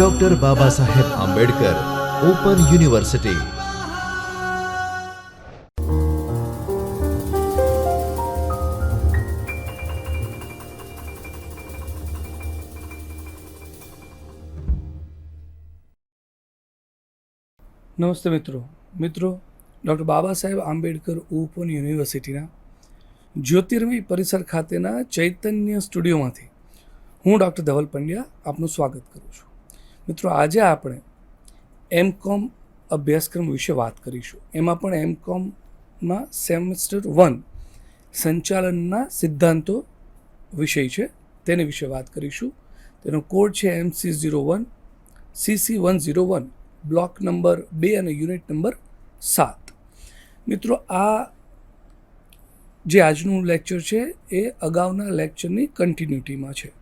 Doctor Baba Saheb Ambedkar open university નમસ્તે મિત્રો. મિત્રો ડૉક્ટર બાબા સાહેબ આંબેડકર ઓપન યુનિવર્સિટીના જ્યોતિર્મય પરિસર ખાતેના ચૈતન્ય સ્ટુડિયોમાંથી હું ડૉક્ટર ધવલ પંડ્યા આપનું સ્વાગત કરું છું. મિત્રો, આજે આપણે એમ કોમ અભ્યાસક્રમ વિશે વાત કરીશું. એમાં પણ એમ કોમમાં સેમેસ્ટર વન સંચાલનના સિદ્ધાંતો વિષય છે, તેની વિશે વાત કરીશું. તેનો કોડ છે M C zero one CC one zero one block number બે અને યુનિટ નંબર સાત. મિત્રો, આ જે આજનું લેક્ચર છે, એ અગાઉના લેક્ચરની કન્ટિન્યુટીમાં છે.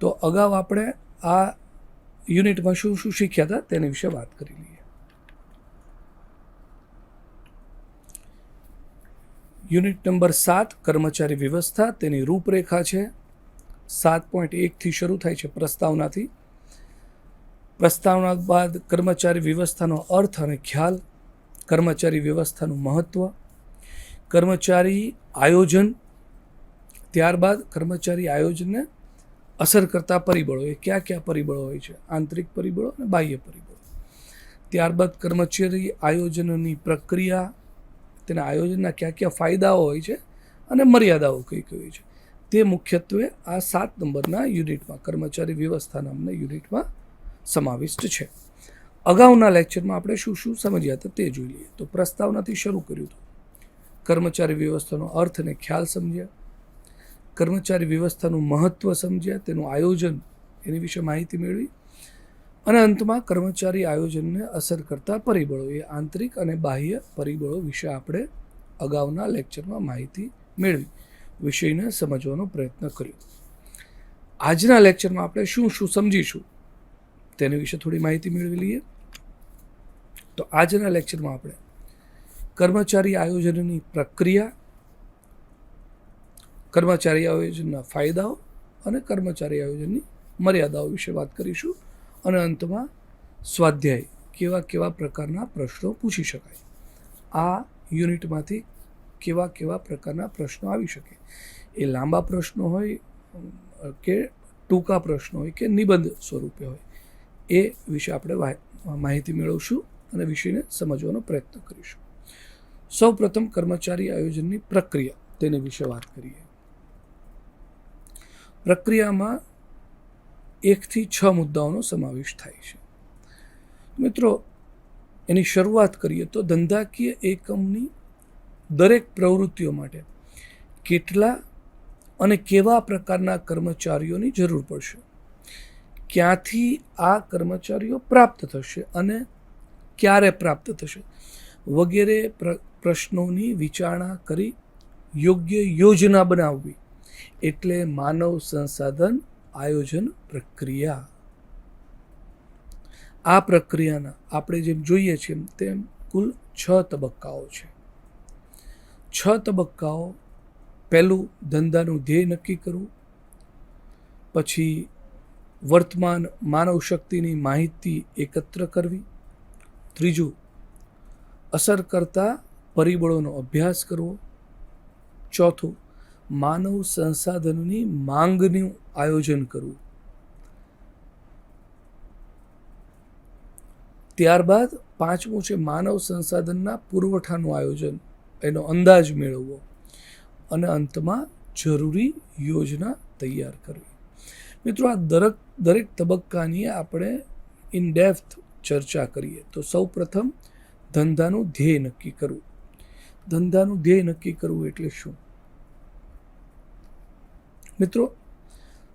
તો અગાઉ આપણે આ યુનિટમાં શું શું શીખ્યા હતા તેની વિશે વાત કરી લઈએ. યુનિટ નંબર સાત, કર્મચારી વ્યવસ્થા, તેની રૂપરેખા છે. સાત પોઈન્ટ એકથી શરૂ થાય છે પ્રસ્તાવનાથી. પ્રસ્તાવના બાદ કર્મચારી વ્યવસ્થાનો અર્થ અને ખ્યાલ, કર્મચારી વ્યવસ્થાનું મહત્ત્વ કર્મચારી આયોજન, ત્યારબાદ કર્મચારી આયોજનને અસર કરતા પરિબળો એ કયા કયા પરિબળો હોય છે? આંતરિક પરિબળો અને બાહ્ય પરિબળો. ત્યારબાદ કર્મચારી આયોજનની પ્રક્રિયા, તેના આયોજનના કયા કયા ફાયદાઓ હોય છે અને મર્યાદાઓ કઈ કઈ હોય છે? તે મુખ્યત્વે આ સાત નંબરના યુનિટમાં, કર્મચારી વ્યવસ્થા નામના યુનિટમાં સમાવિષ્ટ છે. અગાઉના લેક્ચરમાં આપણે શું શું સમજ્યા હતા તે જોઈ લઈએ. તો પ્રસ્તાવનાથી શરૂ કર્યું હતું. કર્મચારી વ્યવસ્થાનો અર્થ અને ખ્યાલ સમજ્યા. કર્મચારી વ્યવસ્થાનું મહત્ત્વ સમજ્યા, તેનું આયોજન એની વિશે માહિતી મેળવી અને અંતમાં કર્મચારી આયોજનને અસર કરતા પરિબળો, એ આંતરિક અને બાહ્ય પરિબળો વિશે આપણે અગાઉના લેક્ચરમાં માહિતી મેળવી. વિષયને સમજવાનો પ્રયત્ન કર્યો. આજના લેક્ચરમાં આપણે શું શું સમજીશું તેની વિશે થોડી માહિતી મેળવી લઈએ. તો આજના લેક્ચરમાં આપણે કર્મચારી આયોજનની પ્રક્રિયા કર્મચારી આયોજનના ફાયદાઓ અને કર્મચારી આયોજનની મર્યાદાઓ વિશે વાત કરીશું. અને અંતમાં સ્વાધ્યાય કેવા કેવા પ્રકારના પ્રશ્નો પૂછી શકાય. આ યુનિટમાંથી કેવા કેવા પ્રકારના પ્રશ્નો આવી શકે. એ લાંબા પ્રશ્નો હોય કે ટૂંકા પ્રશ્નો હોય, કે નિબંધ સ્વરૂપે હોય, એ વિશે આપણે માહિતી મેળવશું અને વિષયને સમજવાનો પ્રયત્ન કરીશું. સૌ પ્રથમ કર્મચારી આયોજનની પ્રક્રિયા તેની વિશે વાત કરીએ. પ્રક્રિયામાં એકથી છ મુદ્દાઓનો સમાવેશ થાય છે. મિત્રો, એની શરૂઆત કરીએ તો ધંધાકીય એકમની દરેક પ્રવૃત્તિઓ માટે કેટલા અને કેવા પ્રકારના કર્મચારીઓની જરૂર પડશે? ક્યાંથી આ કર્મચારીઓ પ્રાપ્ત થશે અને ક્યારે પ્રાપ્ત થશે? વગેરે પ્ર- પ્રશ્નોની વિચારણા કરી યોગ્ય યોજના બનાવવી. એટલે માનવ સંસાધન આયોજન પ્રક્રિયા. આ પ્રક્રિયાના આપણે જેમ જોઈએ છીએ તેમ કુલ છ તબક્કાઓ છે. છ તબક્કાઓ. પહેલું ધંધાનું ધ્યેય નક્કી કરવું. પછી વર્તમાન માનવ શક્તિની માહિતી એકત્ર કરવી. ત્રીજું અસર કરતા પરિબળોનો અભ્યાસ કરવો. ચોથું માનવ સંસાધનોની માંગનું આયોજન કરવું. ત્યારબાદ પાંચમું છે માનવ સંસાધનના પુરવઠાનું આયોજન, એનો અંદાજ મેળવવો અને અંતમાં જરૂરી યોજના તૈયાર કરવી. મિત્રો, આ દરેક દરેક તબક્કાની આપણે ઇન ડેપ્થ ચર્ચા કરીએ. તો સૌ પ્રથમ ધંધાનું ધ્યેય નક્કી કરવું. ધંધાનું ધ્યેય નક્કી કરવું એટલે શું? મિત્રો,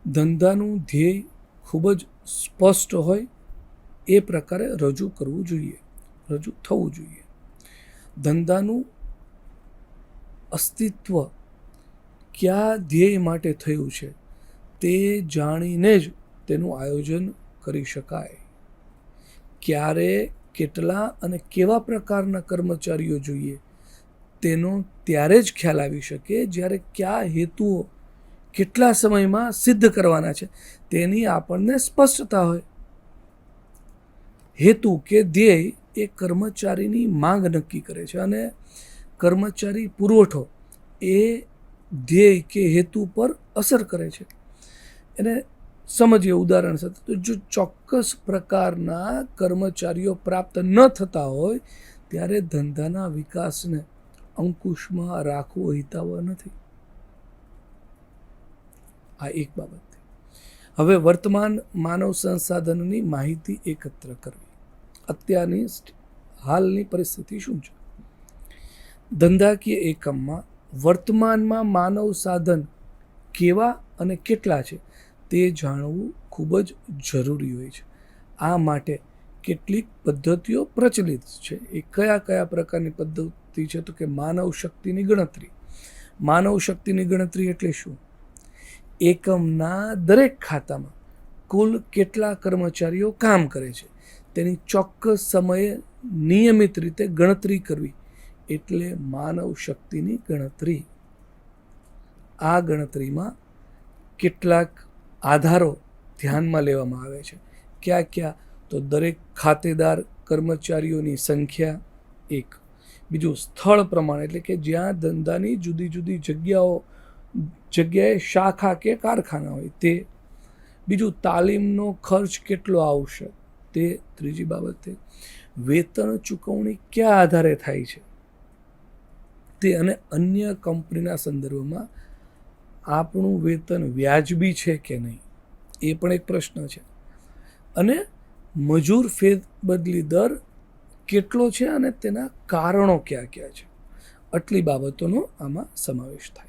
ધંધાનું ધ્યેય ખૂબ જ સ્પષ્ટ હોય એ પ્રકારે રજૂ કરવું જોઈએ, રજૂ થવું જોઈએ. ધંધાનું અસ્તિત્વ કયા ધ્યેય માટે થયું છે તે જાણીને જ તેનું આયોજન કરી શકાય. ક્યારે, કેટલા અને કેવા પ્રકારના કર્મચારીઓ જોઈએ તેનો ત્યારે જ ખ્યાલ આવી શકે જ્યારે કયા હેતુઓ કેટલા સમયમાં સિદ્ધ કરવાના છે? તેની આપણને સ્પષ્ટતા હોય. હેતુ કે ધ્યેય એ કર્મચારીની માંગ નક્કી કરે છે અને કર્મચારી પુરવઠો એ ધ્યેય કે હેતુ પર અસર કરે છે. એને સમજીએ ઉદાહરણ સાથે. તો જો ચોક્કસ પ્રકારના કર્મચારીઓ પ્રાપ્ત ન થતા હોય, ત્યારે ધંધાના વિકાસને અંકુશમાં રાખવો હિતાવહ નથી. આ એક બાબત હવે વર્તમાન માનવ સંસાધનની માહિતી એકત્ર કરવી. અત્યારની હાલની પરિસ્થિતિ શું છે? ધંધાકીય એકમમાં વર્તમાનમાં માનવ સાધન કેવા અને કેટલા છે તે જાણવું ખૂબ જ જરૂરી હોય છે. આ માટે કેટલીક પદ્ધતિઓ પ્રચલિત છે. એ કયા કયા પ્રકારની પદ્ધતિ છે તો કે માનવ શક્તિની ગણતરી. માનવ શક્તિની ગણતરી એટલે શું? એકમના દરેક ખાતામાં કુલ કેટલા કર્મચારીઓ કામ કરે છે? તેની ચોક્કસ સમયે નિયમિત રીતે ગણતરી કરવી એટલે માનવ શક્તિની ગણતરી. આ ગણતરીમાં કેટલાક આધારો ધ્યાનમાં લેવામાં આવે છે. ક્યાં ક્યાં? તો દરેક ખાતેદાર કર્મચારીઓની સંખ્યા એક. બીજું સ્થળ પ્રમાણે એટલે કે જ્યાં ધંધાની જુદી જુદી જગ્યાઓ જગ્યાએ શાખા કે કારખાના હોય તે. બીજું, તાલીમનો ખર્ચ કેટલો આવશે તે ત્રીજી બાબત. વેતન ચૂકવણી કયા આધારે થાય છે તે અને અન્ય કંપનીના સંદર્ભમાં આપણું વેતન વ્યાજબી છે કે નહીં, એ પણ એક પ્રશ્ન છે. અને મજૂર ફેરબદલી દર કેટલો છે અને તેના કારણો કયા કયા છે, આટલી બાબતોનો આમાં સમાવેશ થાય.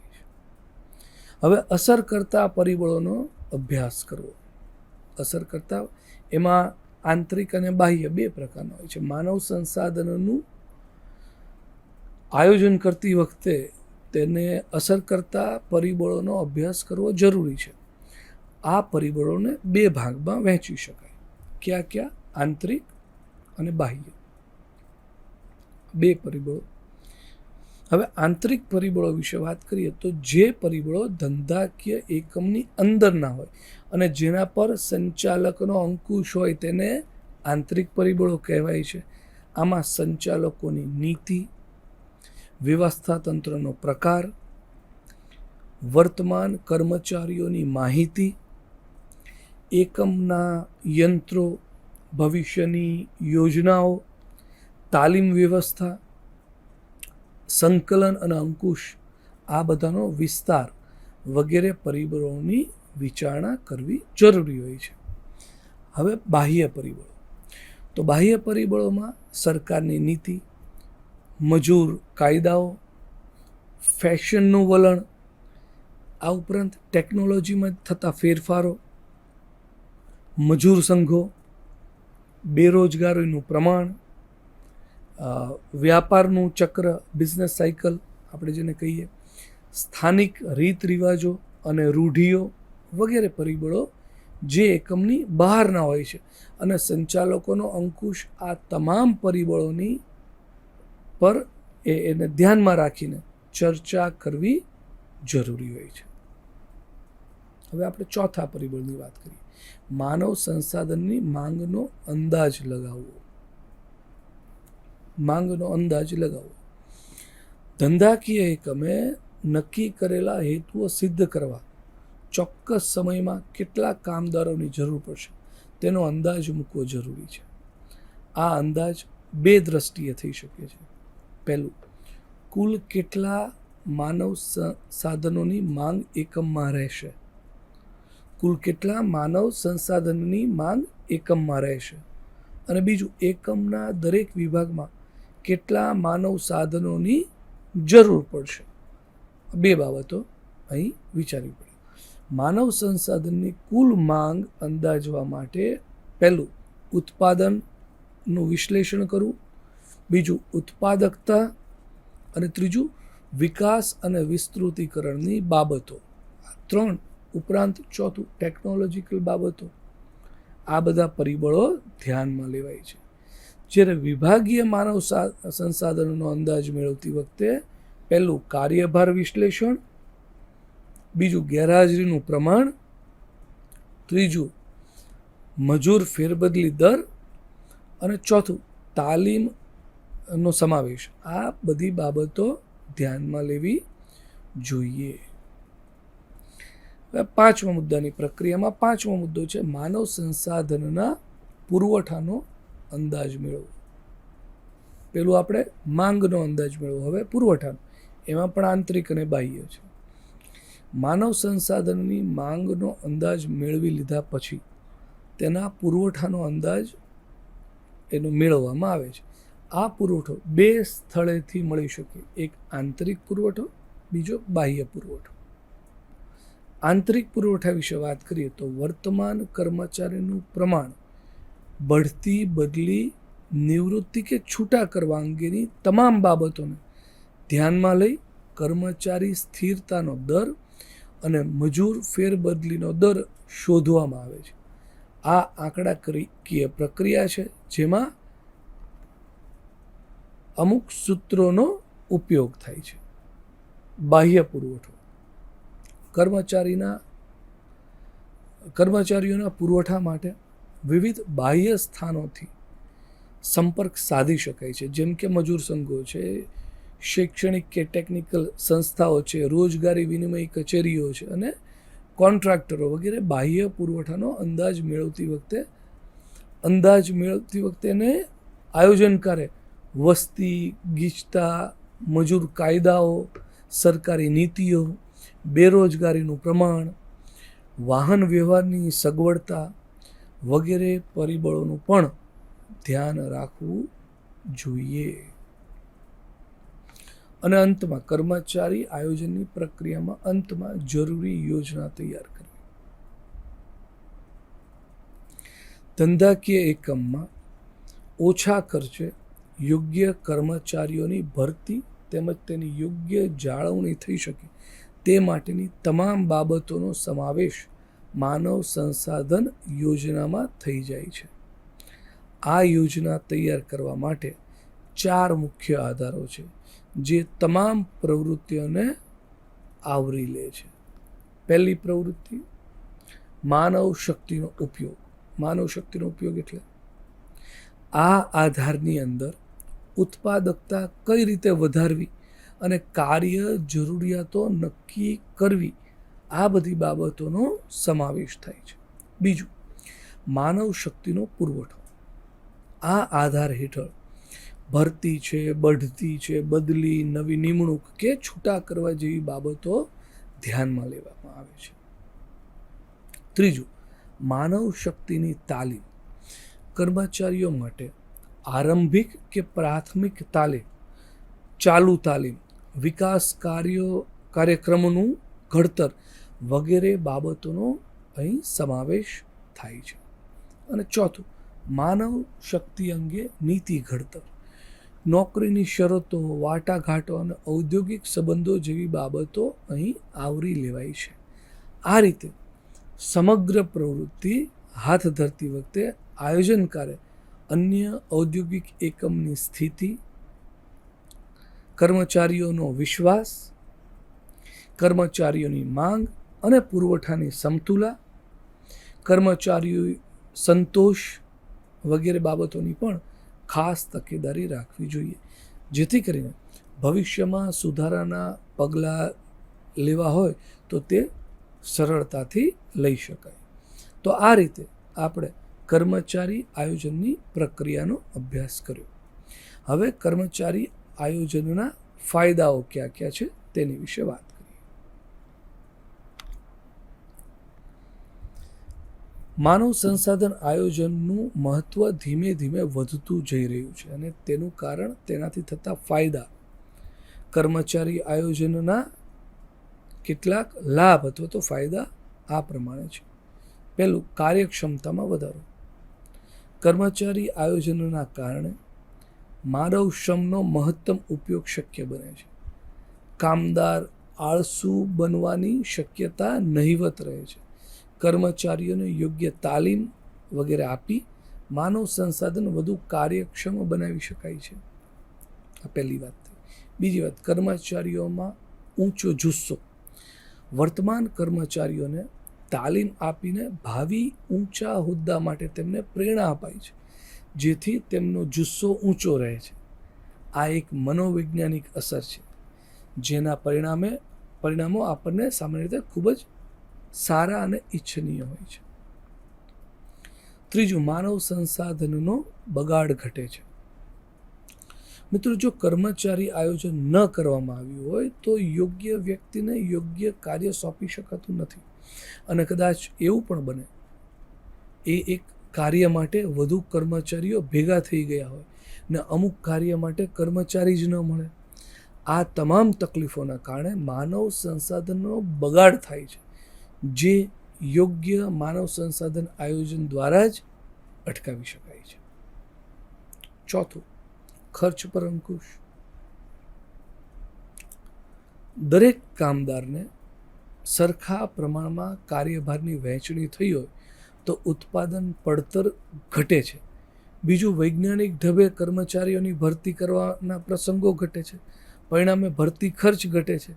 હવે અસર કરતા પરિબળોનો અભ્યાસ કરવો. અસર કરતા એમાં આંતરિક અને બાહ્ય બે પ્રકારના હોય છે. માનવ સંસાધનોનું આયોજન કરતી વખતે તેને અસર કરતા પરિબળોનો અભ્યાસ કરવો જરૂરી છે. આ પરિબળોને બે ભાગમાં વહેંચી શકાય. ક્યાં ક્યાં? આંતરિક અને બાહ્ય. બે પરિબળો. હવે આંતરિક પરિબળો વિશે વાત કરીએ તો જે પરિબળો ધંધાકીય એકમની અંદરના હોય અને જેના પર સંચાલકનો અંકુશ હોય તેને આંતરિક પરિબળો કહેવાય છે. આમાં સંચાલકોની નીતિ, વ્યવસ્થા તંત્રનો પ્રકાર, વર્તમાન કર્મચારીઓની માહિતી, એકમના યંત્રો, ભવિષ્યની યોજનાઓ, તાલીમ વ્યવસ્થા સંકલન અને અંકુશ આ બધાનો વિસ્તાર વગેરે પરિબળોની વિચારણા કરવી જરૂરી હોય છે. હવે બાહ્ય પરિબળો. તો બાહ્ય પરિબળોમાં સરકારની નીતિ, મજૂર કાયદાઓ, ફેશનનું વલણ, આ ઉપરાંત ટેકનોલોજીમાં થતા ફેરફારો, મજૂર સંઘો, બેરોજગારીનું પ્રમાણ વ્યાપારનું ચક્ર બિઝનેસ સાયકલ આપણે જેને કહીએ, સ્થાનિક રીત રિવાજો અને રૂઢિઓ વગેરે પરિબળો જે એકમની બહારના હોય છે અને સંચાલકોનો અંકુશ આ તમામ પરિબળોની પર એ એને ધ્યાનમાં રાખીને ચર્ચા કરવી જરૂરી હોય છે. હવે આપણે ચોથા પરિબળની વાત કરીએ. માનવ સંસાધનની માંગનો અંદાજ લગાવવો. માંગનો અંદાજ લગાવવો ધંધાકીય એકમે નક્કી કરેલા હેતુઓ સિદ્ધ કરવા. ચોક્કસ સમયમાં કેટલા કામદારોની જરૂર પડશે. તેનો અંદાજ મૂકવો જરૂરી છે. આ અંદાજ બે દ્રષ્ટિએ થઈ શકે છે. પહેલું, કુલ કેટલા માનવ સાધનોની માંગ એકમમાં રહેશે? કુલ કેટલા માનવ સંસાધનની માંગ એકમમાં રહેશે? અને બીજું, એકમના દરેક વિભાગમાં કેટલા માનવ સાધનોની જરૂર પડશે? બે બાબતો અહીં વિચારવી પડે. માનવ સંસાધનની કુલ માંગ અંદાજવા માટે પહેલું ઉત્પાદનનું વિશ્લેષણ કરવું, બીજું ઉત્પાદકતા અને ત્રીજું વિકાસ અને વિસ્તૃતીકરણની બાબતો. આ ત્રણ ઉપરાંત ચોથું ટેકનોલોજીકલ બાબતો. આ બધા પરિબળો ધ્યાનમાં લેવાય છે. જ્યારે વિભાગીય માનવ સંસાધનોનો અંદાજ મેળવતી વખતે પહેલું કાર્યભાર વિશ્લેષણ, બીજું ગેરહાજરીનું પ્રમાણ, ત્રીજું મજૂર ફેરબદલી દર અને ચોથું તાલીમનો સમાવેશ. આ બધી બાબતો ધ્યાનમાં લેવી જોઈએ. હવે પાંચમા મુદ્દાની પ્રક્રિયામાં પાંચમો મુદ્દો છે માનવ સંસાધનના પુરવઠાનો અંદાજ મેળવવો પેલું આપણે માંગનો અંદાજ મેળવવો હવે પુરવઠાનો. એમાં પણ આંતરિક અને બાહ્ય છે. માનવ સંસાધનની માંગનો અંદાજ મેળવી લીધા પછી તેના પુરવઠાનો અંદાજ એનો મેળવવામાં આવે છે. આ પુરવઠો બે સ્થળેથી મળી શકે. એક આંતરિક પુરવઠો, બીજો બાહ્ય પુરવઠો. આંતરિક પુરવઠા વિશે વાત કરીએ તો વર્તમાન કર્મચારીનું પ્રમાણ બઢતી બદલી નિવૃત્તિ કે છૂટા કરવા અંગેની તમામ બાબતોને ધ્યાનમાં લઈ કર્મચારી સ્થિરતાનો દર અને મજૂર ફેરબદલીનો દર શોધવામાં આવે છે. આ આંકડાકીય પ્રક્રિયા છે જેમાં અમુક સૂત્રોનો ઉપયોગ થાય છે. બાહ્ય પુરવઠો. કર્મચારીના, કર્મચારીઓના પુરવઠા માટે વિવિધ બાહ્ય સ્થાનોથી સંપર્ક સાધી શકાય છે. જેમ કે મજૂર સંઘો છે, શૈક્ષણિક કે ટેકનિકલ સંસ્થાઓ છે, રોજગારી વિનિમય કચેરીઓ છે અને કોન્ટ્રાક્ટરો વગેરે બાહ્ય પુરવઠાનો અંદાજ મેળવતી વખતે, અંદાજ મેળવતી વખતે એને આયોજનકારે વસ્તી, ગીચતા, મજૂર કાયદાઓ, સરકારી નીતિઓ, બેરોજગારીનું પ્રમાણ, વાહન વ્યવહારની સગવડતા વગેરે પરિબળોનું પણ ધ્યાન રાખવું જોઈએ. અને અંતમાં કર્મચારી આયોજનની પ્રક્રિયામાં અંતમાં જરૂરી યોજના તૈયાર કરવી. ધંધાકીય એકમમાં ઓછા ખર્ચે યોગ્ય કર્મચારીઓની ભરતી તેમજ તેની યોગ્ય જાળવણી થઈ શકે તે માટેની તમામ બાબતોનો સમાવેશ માનવ સંસાધન યોજનામાં થઈ જાય છે. આ યોજના તૈયાર કરવા માટે ચાર મુખ્ય આધારો છે, જે તમામ પ્રવૃત્તિઓને આવરી લે છે. પહેલી પ્રવૃત્તિ, માનવ શક્તિનો ઉપયોગ. માનવ શક્તિનો ઉપયોગ એટલે? આ આધારની અંદર ઉત્પાદકતા કઈ રીતે વધારવી અને કાર્ય જરૂરિયાતો નક્કી કરવી આ બધી બાબતોનો સમાવેશ થાય છે. બીજું, માનવ શક્તિનો પુરવઠો. આ આધાર હેઠળ ભરતી છે, બઢતી છે, બદલી, નવી નિમણૂક કે છૂટા કરવા જેવી બાબતો ધ્યાનમાં લેવામાં આવે છે. ત્રીજું, માનવ શક્તિની તાલીમ કર્મચારીઓ માટે આરંભિક કે પ્રાથમિક તાલીમ, ચાલુ તાલીમ, વિકાસ કાર્યો, કાર્યક્રમોનું ઘડતર વગેરે બાબતોનો અહીં સમાવેશ થાય છે. અને ચોથું, માનવ શક્તિ અંગે નીતિ ઘડતર. નોકરીની શરતો, વાટાઘાટો અને ઔદ્યોગિક સંબંધો જેવી બાબતો અહીં આવરી લેવાય છે. આ રીતે સમગ્ર પ્રવૃત્તિ હાથ ધરતી વખતે આયોજનકારે અન્ય ઔદ્યોગિક એકમની સ્થિતિ, કર્મચારીઓનો વિશ્વાસ, કર્મચારીઓની માંગ અને પુરવઠાની સમતુલા, કર્મચારીઓ સંતોષ વગેરે બાબતોની પણ ખાસ તકેદારી રાખવી જોઈએ. જેથી કરીને ભવિષ્યમાં સુધારાના પગલાં લેવા હોય તો તે સરળતાથી લઈ શકાય. તો આ રીતે આપણે કર્મચારી આયોજનની પ્રક્રિયાનો અભ્યાસ કર્યો. હવે કર્મચારી આયોજનના ફાયદાઓ ક્યાં ક્યાં છે તેની વિશે વાત કરીએ માનવ સંસાધન આયોજનનું મહત્ત્વ ધીમે ધીમે વધતું જઈ રહ્યું છે અને તેનું કારણ તેનાથી થતા ફાયદા. કર્મચારી આયોજનના કેટલાક લાભ અથવા તો ફાયદા આ પ્રમાણે છે. પહેલું, કાર્યક્ષમતામાં વધારો. કર્મચારી આયોજનના કારણે માનવ શ્રમનો મહત્તમ ઉપયોગ શક્ય બને છે. કામદાર આળસુ બનવાની શક્યતા નહિવત રહે છે. કર્મચારીઓને યોગ્ય તાલીમ વગેરે આપી માનવ સંસાધન વધુ કાર્યક્ષમ બનાવી શકાય છે. આ પહેલી વાત બીજી વાત, કર્મચારીઓમાં ઊંચો જુસ્સો. વર્તમાન કર્મચારીઓને તાલીમ આપીને ભાવિ ઊંચા હોદ્દા માટે તેમને પ્રેરણા અપાય છે, જેથી તેમનો જુસ્સો ઊંચો રહે છે. આ એક મનોવૈજ્ઞાનિક અસર છે, જેના પરિણામે, પરિણામો આપણને સામાન્ય રીતે ખૂબ જ સારા અને ઈચ્છનીય હોય છે. ત્રીજું, માનવ સંસાધનનો બગાડ ઘટે છે. મિત્રો, જો કર્મચારી આયોજન ન કરવામાં આવ્યું હોય, તો યોગ્ય વ્યક્તિને યોગ્ય કાર્ય સોંપી શકાતું નથી. અને કદાચ એવું પણ બને, એ એક કાર્ય માટે વધુ કર્મચારીઓ ભેગા થઈ ગયા હોય ને અમુક કાર્ય માટે કર્મચારી જ ન મળે. આ તમામ તકલીફોના કારણે માનવ સંસાધનનો બગાડ થાય છે. જે યોગ્ય માનવ સંસાધન આયોજન દ્વારા જ અટકાવી શકાય છે. ચોથું, ખર્ચ પર અંકુશ. દરેક કામદારને સરખા પ્રમાણમાં કાર્યભારની વહેંચણી થઈ હોય તો ઉત્પાદન પડતર ઘટે છે. બીજું, વૈજ્ઞાનિક ઢબે કર્મચારીઓની ભરતી કરવાના પ્રસંગો ઘટે છે. પરિણામે ભરતી ખર્ચ ઘટે છે.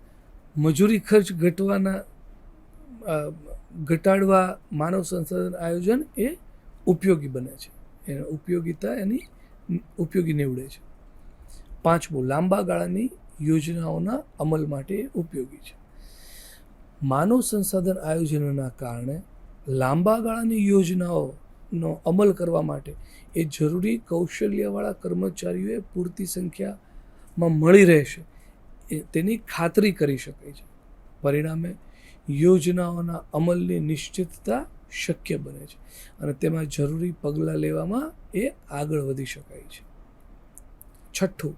મજૂરી ખર્ચ ઘટવાના ઘટાડવા માનવ સંસાધન આયોજન એ ઉપયોગી બને છે. એની ઉપયોગિતા એની ઉપયોગી નીવડે છે. પાંચમું, લાંબા ગાળાની યોજનાઓના અમલ માટે ઉપયોગી છે. માનવ સંસાધન આયોજનના કારણે લાંબા ગાળાની યોજનાઓનો અમલ કરવા માટે એ જરૂરી કૌશલ્યવાળા કર્મચારીઓએ પૂરતી સંખ્યામાં મળી રહેશે. તેની ખાતરી કરી શકાય છે. પરિણામે યોજનાઓના અમલની નિશ્ચિતતા શક્ય બને છે. અને તેમાં જરૂરી પગલાં લેવામાં એ આગળ વધી શકાય છે. છઠ્ઠું,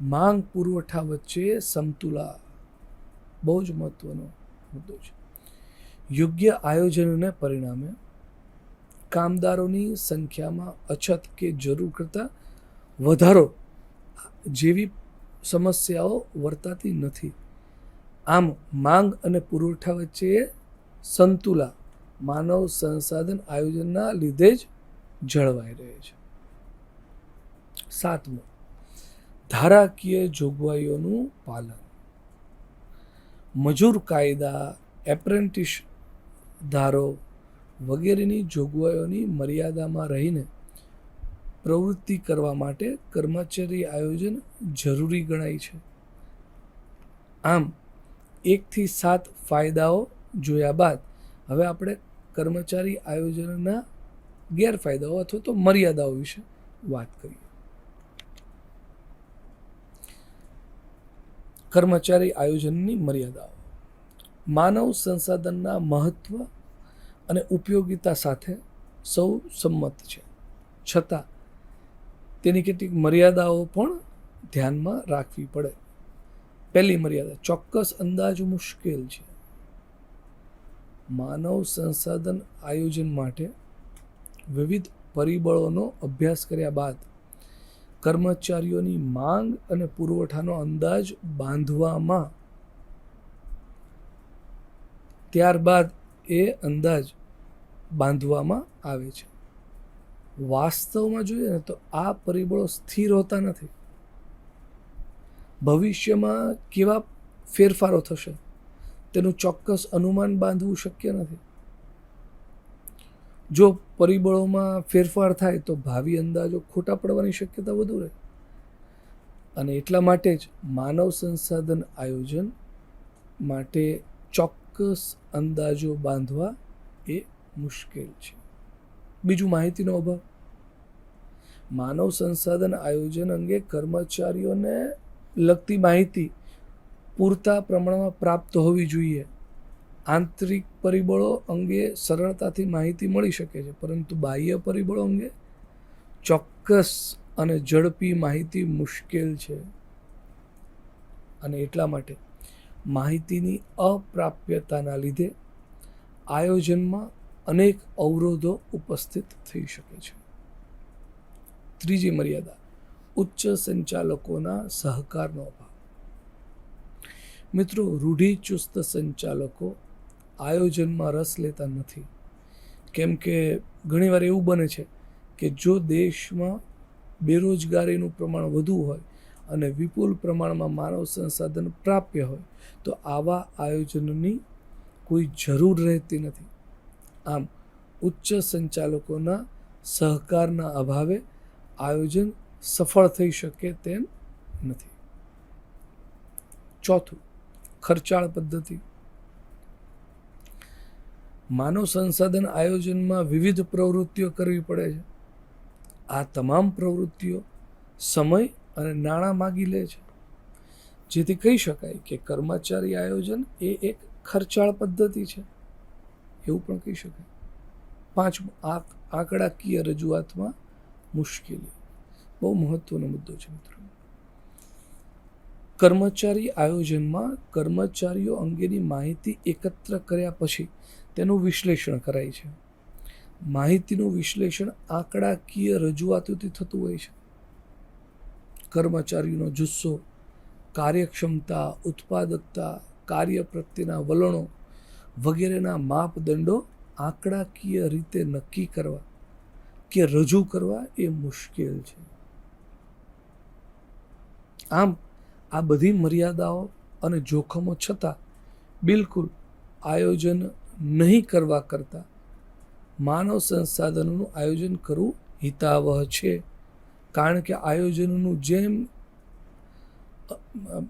માંગ પુરવઠા વચ્ચે સમતુલા. બહુ જ મહત્વનો મુદ્દો છે. યોગ્ય આયોજનને પરિણામે કામદારોની સંખ્યામાં અછત કે જરૂર કરતાં વધારો જેવી સમસ્યાઓ વર્તાતી નથી. આમ માંગ અને પુરવઠા વચ્ચે સંતુલા માનવ સંસાધન આયોજનના લીધે જ જળવાઈ રહે છે. સાતમું, ધારાકીય જોગવાઈઓનું પાલન. મજૂર કાયદા, એપ્રેન્ટિસ ધારો વગેરેની જોગવાઈઓની મર્યાદામાં રહીને પ્રવૃત્તિ કરવા માટે કર્મચારી આયોજન જરૂરી ગણાય છે. આમ એકથી સાત ફાયદાઓ જોયા બાદ હવે આપણે કર્મચારી આયોજનના ગેરફાયદાઓ અથવા તો મર્યાદાઓ વિશે વાત કરીએ. કર્મચારી આયોજનની મર્યાદાઓ. માનવ સંસાધનના મહત્વ અને ઉપયોગિતા સાથે સૌ સંમત છે. છતાં તેની કેટલીક મર્યાદાઓ પણ ધ્યાનમાં રાખવી પડે. પહેલી મર્યાદા. ચોક્કસ અંદાજ મુશ્કેલ છે. માનવ સંસાધન આયોજન માટે વિવિધ પરિબળોનો અભ્યાસ કર્યા બાદ કર્મચારીઓની માંગ અને પુરવઠાનો અંદાજ બાંધવામાં ત્યારબાદ એ અંદાજ બાંધવામાં આવે છે. વાસ્તવમાં જોઈએ ને તો આ પરિબળો સ્થિર હોતા નથી. ભવિષ્યમાં કેવા ફેરફારો થશે? તેનું ચોક્કસ અનુમાન બાંધવું શક્ય નથી. જો પરિબળોમાં ફેરફાર થાય, તો ભાવિ અંદાજો ખોટા પડવાની શક્યતા વધુ રહે. અને એટલા માટે જ માનવ સંસાધન આયોજન માટે ચોક્કસ અંદાજો બાંધવા એ મુશ્કેલ છે. બીજું માહિતીનો અભાવ. માનવ સંસાધન આયોજન અંગે કર્મચારીઓને લગતી માહિતી પૂરતા પ્રમાણમાં પ્રાપ્ત હોવી જોઈએ. આંતરિક પરિબળો અંગે સરળતાથી માહિતી મળી શકે છે, પરંતુ બાહ્ય પરિબળો અંગે ચોક્કસ અને ઝડપી માહિતી મુશ્કેલ છે. અને એટલા માટે માહિતીની અપ્રાપ્યતાના લીધે આયોજનમાં અનેક અવરોધો ઉપસ્થિત થઈ શકે છે. ત્રીજી મર્યાદા ઉચ્ચ સંચાલકોના સહકારનો અભાવ. મિત્રો રૂઢિચુસ્ત સંચાલકો આયોજનમાં રસ લેતા નથી. કેમ કે ઘણીવાર એવું બને છે કે જો દેશમાં બેરોજગારીનું પ્રમાણ વધુ હોય અને વિપુલ પ્રમાણમાં માનવ સંસાધન પ્રાપ્ય હોય, તો આવા આયોજનની કોઈ જરૂર રહેતી નથી. આમ, ઉચ્ચ સંચાલકોના સહકારના અભાવે આયોજન સફળ થઈ શકે તેમ નથી. ચોથું, ખર્ચાળ પદ્ધતિ. માનવ સંસાધન આયોજનમાં વિવિધ પ્રવૃત્તિઓ કરવી પડે છે. આ તમામ પ્રવૃત્તિઓ સમય અને નાણાં માગી લે છે. જેથી કહી શકાય કે કર્મચારી આયોજન એ એક ખર્ચાળ પદ્ધતિ છે. એવું પણ કહી શકાય. પાંચમું આંકડાકીય રજૂઆતમાં મુશ્કેલી. બહુ મહત્વનો મુદ્દો છે મિત્રો. કર્મચારી આયોજનમાં કર્મચારીઓ અંગેની માહિતી એકત્ર કર્યા પછી તેનું વિશ્લેષણ કરાય છે. માહિતીનું વિશ્લેષણ આંકડાકીય રજૂઆતોથી થતું હોય છે. કર્મચારીનો જુસ્સો, કાર્યક્ષમતા, ઉત્પાદકતા, કાર્ય પ્રત્યેના વલણો વગેરેના માપદંડો આંકડાકીય રીતે નક્કી કરવા કે રજૂ કરવા એ મુશ્કેલ છે. આમ આ બધી મર્યાદાઓ અને જોખમો છતાં બિલકુલ આયોજન નહીં કરવા કરતાં માનવ સંસાધનોનું આયોજન કરવું હિતાવહ છે. કારણ કે આયોજનનું જેમ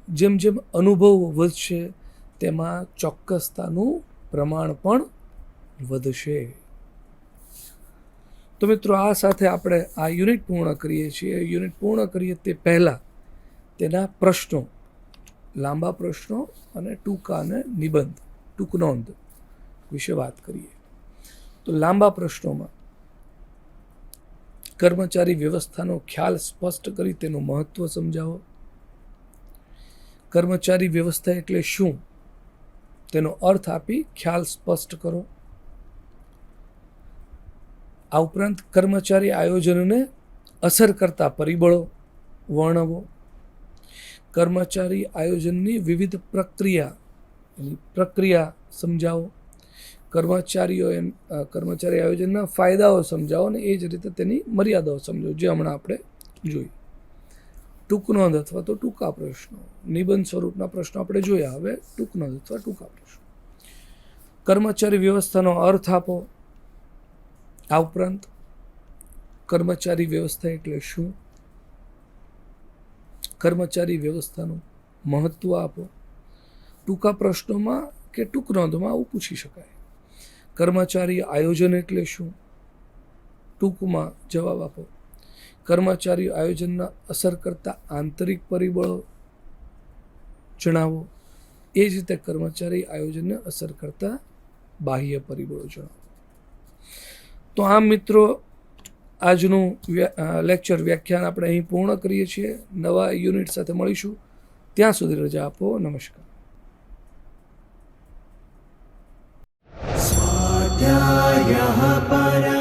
જેમ જેમ અનુભવ વધશે, તેમાં ચોક્કસતાનું પ્રમાણ પણ વધશે. તો મિત્રો, આ સાથે આપણે આ યુનિટ પૂર્ણ કરીએ છીએ. યુનિટ પૂર્ણ કરીએ તે પહેલાં તેના પ્રશ્નો, લાંબા પ્રશ્નો અને ટૂંકા અને નિબંધ ટૂંકનોંધ વિશે વાત કરીએ. તો લાંબા પ્રશ્નોમાં કર્મચારી વ્યવસ્થાનો ખ્યાલ સ્પષ્ટ કરી તેનું મહત્વ સમજાવો. કર્મચારી વ્યવસ્થા એટલે શું? તેનો અર્થ આપી ખ્યાલ સ્પષ્ટ કરો. આ ઉપરાંત કર્મચારી આયોજનને અસર કરતા પરિબળો વર્ણવો. કર્મચારી આયોજનની વિવિધ પ્રક્રિયા, એની પ્રક્રિયા સમજાવો. કર્મચારીઓ એમ કર્મચારી આયોજનના ફાયદાઓ સમજાવો અને એ જ રીતે તેની મર્યાદાઓ સમજાવો જે હમણાં આપણે જોઈ. ટૂંક નોંધ અથવા તો ટૂંકા પ્રશ્નો. નિબંધ સ્વરૂપના પ્રશ્નો આપણે જોયા. હવે ટૂંક નોંધ અથવા ટૂંકા પ્રશ્નો. કર્મચારી વ્યવસ્થાનો અર્થ આપો. આ ઉપરાંત કર્મચારી વ્યવસ્થા એટલે શું? કર્મચારી વ્યવસ્થાનું મહત્વ આપો. ટૂંકા પ્રશ્નોમાં કે ટૂંક નોંધમાં આવું પૂછી શકાય. કર્મચારી આયોજન એટલે શું? ટૂંકમાં જવાબ આપો. કર્મચારી આયોજનના અસર કરતા આંતરિક પરિબળો જણાવો. એ જ રીતે કર્મચારી આયોજનને અસર કરતા બાહ્ય પરિબળો જણાવો. તો આમ મિત્રો આજનું લેક્ચર વ્યાખ્યાન આપણે અહીં પૂર્ણ કરીએ છીએ. નવા યુનિટ સાથે મળીશું. ત્યાં સુધી રજા આપો. નમસ્કાર. સ્વાધ્યાય પર